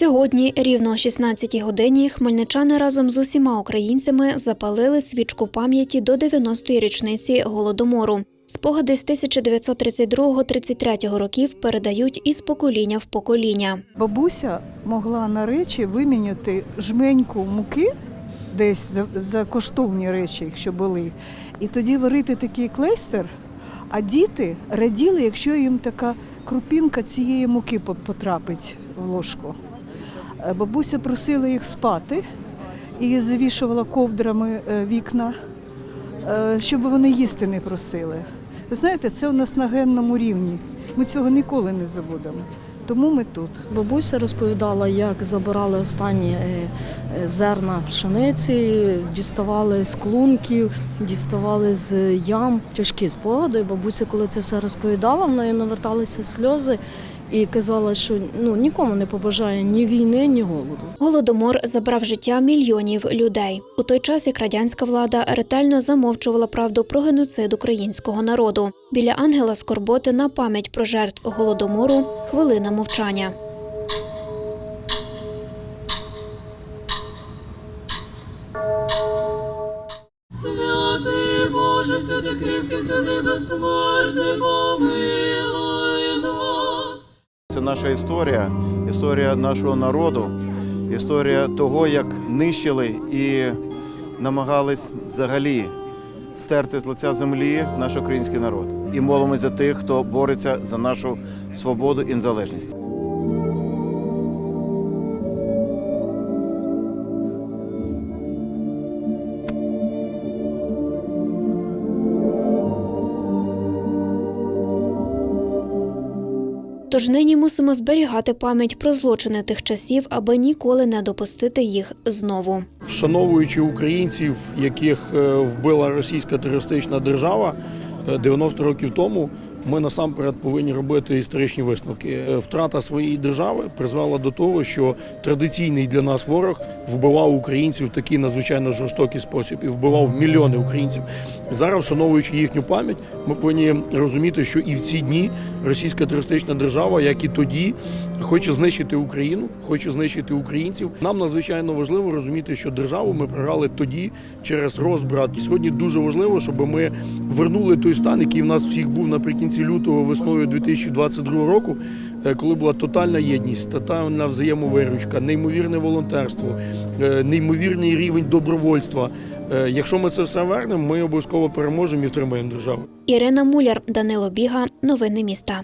Сьогодні, рівно о 16-й годині, хмельничани разом з усіма українцями запалили свічку пам'яті до 90-ї річниці голодомору. Спогади з 1932-33 років передають із покоління в покоління. Бабуся могла на речі виміняти жменьку муки, десь за, за коштовні речі, якщо були, і тоді варити такий клейстер, а діти раділи, якщо їм така крупінка цієї муки по- потрапить в ложку. Е, Бабуся просила їх спати і завішувала ковдрами е, вікна, е, щоб вони їсти не просили. Ви знаєте, це у нас на генному рівні. Ми цього ніколи не забудемо. Тому ми тут. Бабуся розповідала, як забирали останні зерна пшениці, діставали з клунків, діставали з ям. Тяжкі спогади. Бабуся, коли це все розповідала, в неї наверталися сльози і казала, що ну нікому не побажає ні війни, ні голоду. Голодомор забрав життя мільйонів людей. У той час, як радянська влада ретельно замовчувала правду про геноцид українського народу. Біля ангела скорботи на пам'ять про жертв голодомору хвилина мовчання. Святий Боже, святий кріпкий, святий безсмертний, помилуй. Це наша історія, історія нашого народу, історія того, як нищили і намагались взагалі стерти з лиця землі наш український народ. І молимося за тих, хто бореться за нашу свободу і незалежність. Тож нині мусимо зберігати пам'ять про злочини тих часів, аби ніколи не допустити їх знову. вшановуючи українців, яких е, вбила російська терористична держава е, 90 років тому. Ми насамперед повинні робити історичні висновки. Е, Втрата своєї держави призвела до того, що традиційний для нас ворог вбивав українців в такий надзвичайно жорстокий спосіб і вбивав мільйони українців. Зараз, вшановуючи їхню пам'ять, ми повинні розуміти, що і в ці дні російська терористична держава, як і тоді, хоче знищити Україну, хоче знищити українців. Нам надзвичайно важливо розуміти, що державу ми програли тоді через розбрат. І сьогодні дуже важливо, щоб ми вернули той стан, який в нас всіх був наприкінці лютого, весною 2022 року, е, коли була тотальна єдність, тотальна взаємовиручка, неймовірне волонтерство, е, неймовірний рівень добровольства. Е, Якщо ми це все вернемо, ми обов'язково переможемо і втримаємо державу. Ірина Муляр, Данило Біга. Новини міста.